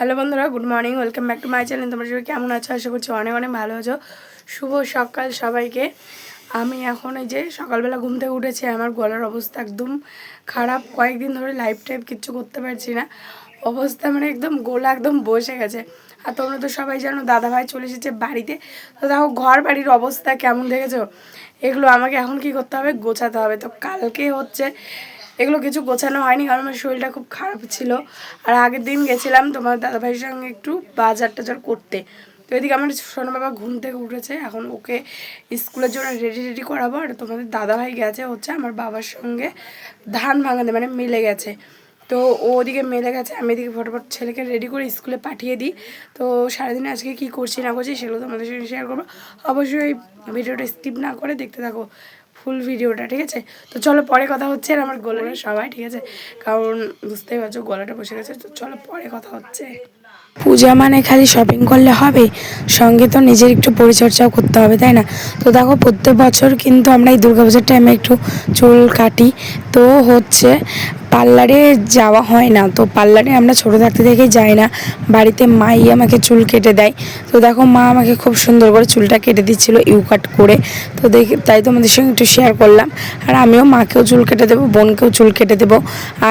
Hello বন্ধুরা, good morning, welcome back to my channel. তোমরা সবাই কেমন আছো? আশা করছি অনেক অনেক ভালো আছো। শুভ সকাল সবাইকে। আমি এখন এই যে সকালবেলা ঘুম থেকে উঠেছি, আমার গলার অবস্থা একদম খারাপ। কয়েকদিন ধরে লাইফ টাইপ কিচ্ছু করতে পারছি না। অবস্থা মানে একদম গোলা, একদম বসে গেছে। আর তোমরা তো সবাই জানো, দাদাভাই চলে এসেছে বাড়িতে। তো দেখো, ঘর বাড়ির অবস্থা কেমন দেখেছ? এগুলো আমাকে এখন কি করতে হবে? গোছাতে হবে। তো কালকে হচ্ছে এগুলো কিছু গোছানো হয়নি, কারণ আমার শরীরটা খুব খারাপ ছিল। আর আগের দিন গেছিলাম তোমার দাদাভাইয়ের সঙ্গে একটু বাজার টাজার করতে। তো এদিকে আমার সোনা বাবা ঘুম থেকে উঠেছে, এখন ওকে স্কুলের জন্য রেডি রেডি করাবো। আর তোমাদের দাদাভাই গেছে হচ্ছে আমার বাবার সঙ্গে ধান ভাঙাতে মানে মিলে গেছে। তো ওদিকে মেলে গেছে আমি এদিকে ফটোফট ছেলেকে রেডি করে স্কুলে পাঠিয়ে দিই। তো সারাদিন আজকে কি করছি, না করছি সেগুলো তোমাদের সঙ্গে শেয়ার করব। অবশ্যই ভিডিওটা স্কিপ না করে দেখতে থাকো ফুল ভিডিওটা, ঠিক আছে? তো চলো পরে কথা হচ্ছে আর আমার গলাটা সবাই, ঠিক আছে? কারণ বুঝতেই পারছ গলাটা বসে গেছে, তো চলো পরে কথা হচ্ছে। পূজা মানে খালি শপিং করলে হবে? সঙ্গে তো নিজের একটু পরিচর্যাও করতে হবে, তাই না? তো দেখো প্রত্যেক বছর কিন্তু আমরা এই দুর্গাপূজার টাইমে একটু চুল কাটি, তো হচ্ছে পার্লারে যাওয়া হয় না। তো পার্লারে আমরা ছোটো থাকতে থেকে যাই না। বাড়িতে মাই আমাকে চুল কেটে দেয়। তো দেখো মা আমাকে খুব সুন্দর করে চুলটা কেটে দিচ্ছিল ইউ কাট করে। তো দেখি, তাই তোমাদের সঙ্গে একটু শেয়ার করলাম। আর আমিও মাকেও চুল কেটে দেবো, বোনকেও চুল কেটে দেবো।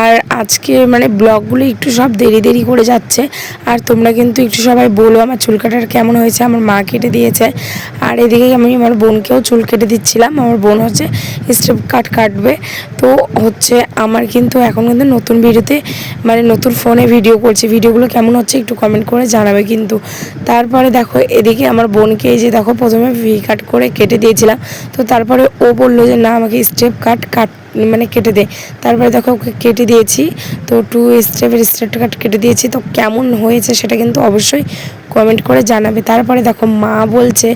আর আজকে মানে ব্লগগুলো একটু সব দেরি দেরি করে যাচ্ছে। আর তোমরা কিন্তু একটু সবাই বলো আমার চুল কাটার কেমন হয়েছে, আমার মা কেটে দিয়েছে। আর এদিকে আমি আমার বোনকেও চুল কেটে দিচ্ছিলাম। আমার বোন হচ্ছে স্টেপ কাট কাটবে। তো হচ্ছে আমার কিন্তু এখন কিন্তু নতুন ভিডিওতে মানে নতুন ফোনে ভিডিও করছি। ভিডিওগুলো কেমন হচ্ছে একটু কমেন্ট করে জানাবে কিন্তু। তারপরে দেখো, এদিকে আমার বোনকে এই যে দেখো, প্রথমে ভি কাট করে কেটে দিয়েছিলাম। তো তারপরে ও বলল যে, না, আমাকে স্টেপ কাট কাট মানে কেটে দে তারপরে দেখো কেটে দিয়েছি। তো টু স্টেপের স্টেপ কাট কেটে দিয়েছি। তো কেমন হয়েছে সেটা কিন্তু অবশ্যই কমেন্ট করে জানাবে। তারপরে দেখো মা বলছে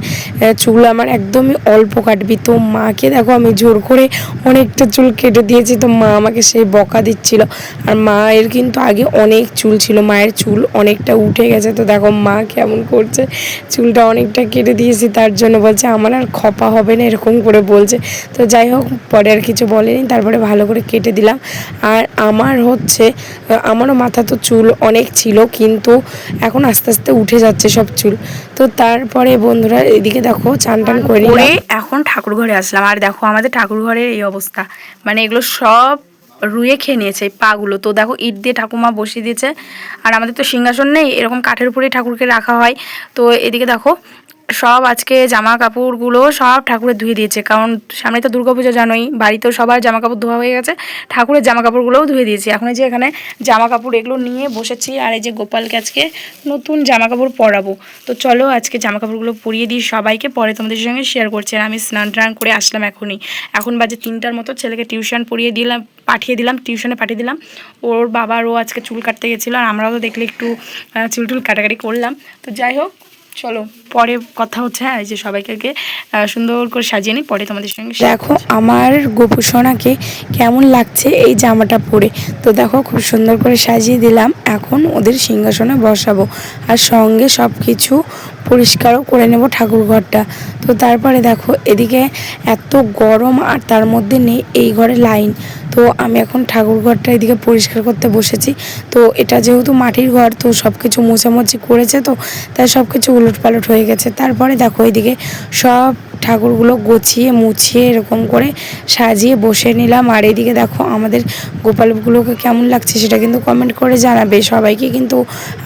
চুল আমার একদমই অল্প কাটবি। তো মাকে দেখো আমি জোর করে অনেকটা চুল কেটে দিয়েছি। তো মা আমাকে সেই বকা দিচ্ছিল। আর মায়ের কিন্তু আগে অনেক চুল ছিল। মায়ের চুল অনেকটা উঠে গেছে। তো দেখো মা কেমন করছে। চুলটা অনেকটা কেটে দিয়েছি। তার জন্য বলছে, আমার আর খপা হবে না, এরকম করে বলছে। তো যাই হোক, পরে আর কিছু বলেনি। তারপরে ভালো করে কেটে দিলাম। আর আমার হচ্ছে আমারও মাথা তো চুল অনেক ছিল, কিন্তু এখন আস্তে আস্তে উঠে যাচ্ছে সব চুল। তো তারপরে বন্ধুরা, এদিকে দেখো, চান টান করে এখন ঠাকুর ঘরে আসলাম। আর দেখো, আমাদের ঠাকুর ঘরের এই অবস্থা। মানে এগুলো সব রুয়ে খেয়ে নিয়েছে পাগুলো। তো দেখো, ইট দিয়ে ঠাকুমা বসিয়ে দিয়েছে। আর আমাদের তো সিংহাসন নেই, এরকম কাঠের উপরেই ঠাকুরকে রাখা হয়। তো এদিকে দেখো সব আজকে জামা কাপড়গুলো সব ঠাকুরের ধুয়ে দিয়েছে। কারণ সামনে তো দুর্গাপুজো জানোই, বাড়িতেও সবার জামা কাপড় ধোয়া হয়ে গেছে, ঠাকুরের জামা কাপড়গুলোও ধুয়ে দিয়েছি। এখন এই যে এখানে জামা কাপড় এগুলো নিয়ে বসেছি, আর এই যে গোপালকে আজকে নতুন জামা কাপড় পরাবো। তো চলো আজকে জামা কাপড়গুলো পরিয়ে দিই সবাইকে, পরে তোমাদের সঙ্গে শেয়ার করছি। আর আমি স্নান টান করে আসলাম এখনই। এখন বাজে তিনটার মতো, ছেলেকে টিউশন পড়িয়ে দিলাম, পাঠিয়ে দিলাম টিউশনে পাঠিয়ে দিলাম। ওর বাবারও আজকে চুল কাটতে গেছিল, আর আমরাও তো দেখলে একটু চুল টুল কাটাকাটি করলাম। তো যাই হোক চলো পরে কথা হচ্ছে হ্যাঁ যে সবাইকে সুন্দর করে সাজিয়ে নিই পরে তোমাদের সঙ্গে দেখো আমার গোপু সোনাকে কেমন লাগছে এই জামাটা পরে। তো দেখো খুব সুন্দর করে সাজিয়ে দিলাম এখন ওদের সিংহাসনে বসাবো। আর সঙ্গে সব কিছু পরিষ্কারও করে নেব ঠাকুর ঘরটা তো তারপরে দেখো, এদিকে এত গরম আর তার মধ্যে নেই এই ঘরে লাইন। তো আমি এখন ঠাকুর ঘরটা এদিকে পরিষ্কার করতে বসেছি। তো এটা যেহেতু মাটির ঘর, তো সব কিছু মোছামুছি করেছে তো, তাই সব কিছু উলট পালট হয়ে গেছে। তারপরে দেখো এদিকে সব ঠাকুরগুলো গুছিয়ে, মুছিয়ে এরকম করে সাজিয়ে বসে নিলাম। আর এদিকে দেখো আমাদের গোপালগুলোকে কেমন লাগছে সেটা কিন্তু কমেন্ট করে জানাবে। সবাইকে কিন্তু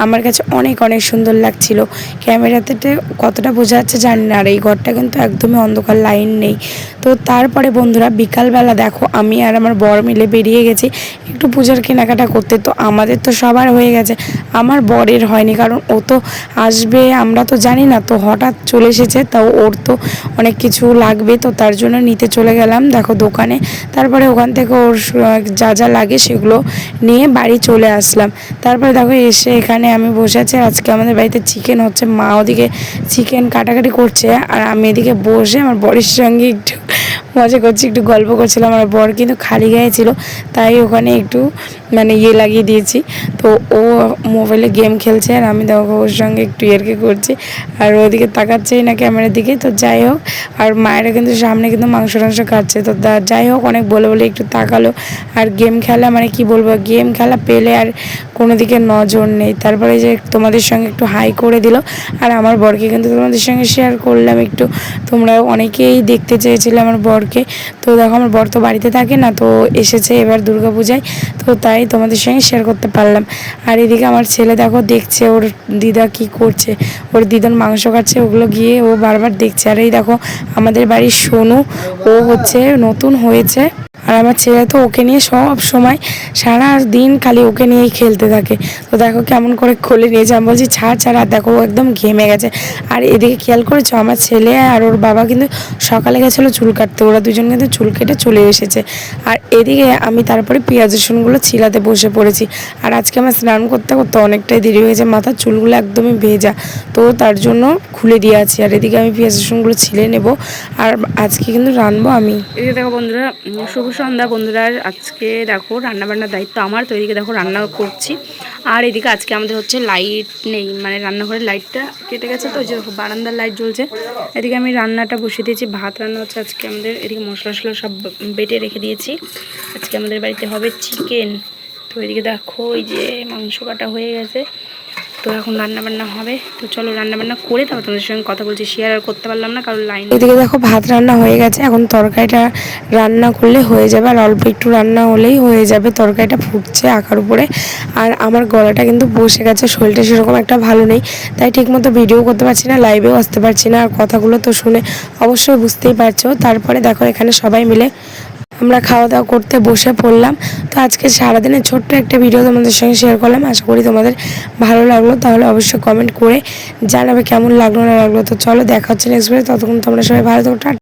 আমার কাছে অনেক অনেক সুন্দর লাগছিল। ক্যামেরাতে কতটা বোঝা যাচ্ছে জানি না। আর এই ঘরটা কিন্তু একদমই অন্ধকার, লাইন নেই। তো তারপরে বন্ধুরা বিকালবেলা দেখো আমি আর আমার বর মিলে বেরিয়ে গেছি একটু পূজার কেনাকাটা করতে। তো আমাদের তো সবার হয়ে গেছে। আমার বরের হয়নি কারণ ও তো আসবে, আমরা তো জানি না। তো হঠাৎ চলে এসেছে, তাও ওর তো অনেক কিছু লাগবে, তো তার জন্য নিতে চলে গেলাম। দেখো দোকানে, তারপরে ওখান থেকে ওর যা যা লাগে সেগুলো নিয়ে বাড়ি চলে আসলাম। তারপরে দেখো এসে এখানে আমি বসে আছি। আজকে আমাদের বাড়িতে চিকেন হচ্ছে, মা ওদিকে চিকেন কাটাকাটি করছে, আর আমি এদিকে বসে আমার বরের সঙ্গে একটু মজা করছি, একটু গল্প করছিলাম আমার বর কিন্তু খালি গায়ে ছিল, তাই ওখানে একটু মানে ইয়ে লাগিয়ে দিয়েছি। তো ও মোবাইলে গেম খেলছে আর আমি দেখো ওর সঙ্গে একটু ইয়ারকি করছি, আর ওদিকে তাকাচ্ছেই না ক্যামেরার দিকে, তো যাই হোক, আর মায়েরা কিন্তু সামনে কিন্তু মাংস টাংস খাচ্ছে তো যাই হোক, অনেক বলে বলে একটু তাকালো, আর গেম খেলা মানে কি বলব গেম খেলা পেলে আর কোনো দিকে নজর নেই। তারপরে যে তোমাদের সঙ্গে একটু হাই করে দিল, আর আমার বরকে কিন্তু তোমাদের সঙ্গে শেয়ার করলাম একটু তোমরা অনেকেই দেখতে চেয়েছিলে আমার বরকে তো দেখো আমার বর তো বাড়িতে থাকে না, তো এসেছে এবার দুর্গা পূজায় তো তাই তোমাদের সঙ্গে শেয়ার করতে পারলাম। আর এদিকে আমার ছেলে দেখো দেখছে ওর দিদা কি করছে, ওর দিদার মাংস কাটছে ওগুলো গিয়ে ও বারবার দেখছে। আর এই দেখো আমাদের বাড়ির সোনু, ও হচ্ছে নতুন হয়েছে। আর আমার ছেলে তো ওকে নিয়ে সব সময় সারা দিন খালি ওকে নিয়েই খেলতে থাকে। তো দেখো কেমন করে খুলে নিয়েছে আমি বলছি, ছাড় ছাড়। আর দেখো একদম ঘেমে গেছে। আর এদিকে খেয়াল করেছ? আমার ছেলে আর ওর বাবা কিন্তু সকালে গেছিল চুল কাটতে। ওরা দুজন কিন্তু চুল কেটে চলে এসেছে। আর এদিকে আমি তারপরে পেঁয়াজ, রসুনগুলো ছিলাতে বসে পড়েছি। আর আজকে আমার স্নান করতে করতে অনেকটাই দেরি হয়েছে মাথার চুলগুলো একদমই ভেজা। তো তার জন্য খুলে দিয়ে আছি। আর এদিকে আমি পেঁয়াজ, রসুনগুলো ছিলে নেব। আর আজকে কিন্তু রানবো আমি। এদিকে দেখো বন্ধুরা, শুভ সন্ধ্যা বন্ধুরা আজকে দেখো রান্না বান্নার দায়িত্ব আমার, তো এদিকে দেখো রান্না করছি। আর এদিকে আজকে আমাদের হচ্ছে লাইট নেই মানে রান্নাঘরের লাইটটা কেটে গেছে তো, ওই যে বারান্দার লাইট জ্বলছে। এদিকে আমি রান্নাটা বসিয়ে দিয়েছি, ভাত রান্না হচ্ছে আজকে আমাদের, এদিকে মশলা টশলা সব বেটে রেখে দিয়েছি। আজকে আমাদের বাড়িতে হবে চিকেন তো এদিকে দেখো, ওই যে মাংস কাটা হয়ে গেছে। তো এখন রান্না বান্না হবে। তো চলো রান্না বান্না করে তারপর তোমাদের সঙ্গে কথা বলছি শেয়ার আর করতে পারলাম না, কারণ লাইন এদিকে দেখো ভাত রান্না হয়ে গেছে, এখন তরকারিটা রান্না করলে হয়ে যাবে আর অল্প একটু রান্না হলেই হয়ে যাবে, তরকারিটা ফুটছে আঁকার উপরে। আর আমার গলাটা কিন্তু বসে গেছে, শরীরটা সেরকম একটা ভালো নেই, তাই ঠিকমতো ভিডিও করতে পারছি না লাইভেও আসতে পারছি না, আর কথাগুলো তো শুনে অবশ্যই বুঝতেই পারছ। তারপরে দেখো এখানে সবাই মিলে আমরা খাওয়া দাওয়া করতে বসে পড়লাম। তো আজকে সারাদিনের ছোট্ট একটা ভিডিও তোমাদের সঙ্গে শেয়ার করলাম। আশা করি তোমাদের ভালো লাগল। তাহলে অবশ্যই কমেন্ট করে জানাবে কেমন লাগল না লাগল। তো চলো দেখা হচ্ছে নেক্সট ভিডিও ততক্ষণ তোমরা সবাই ভালো থাকো।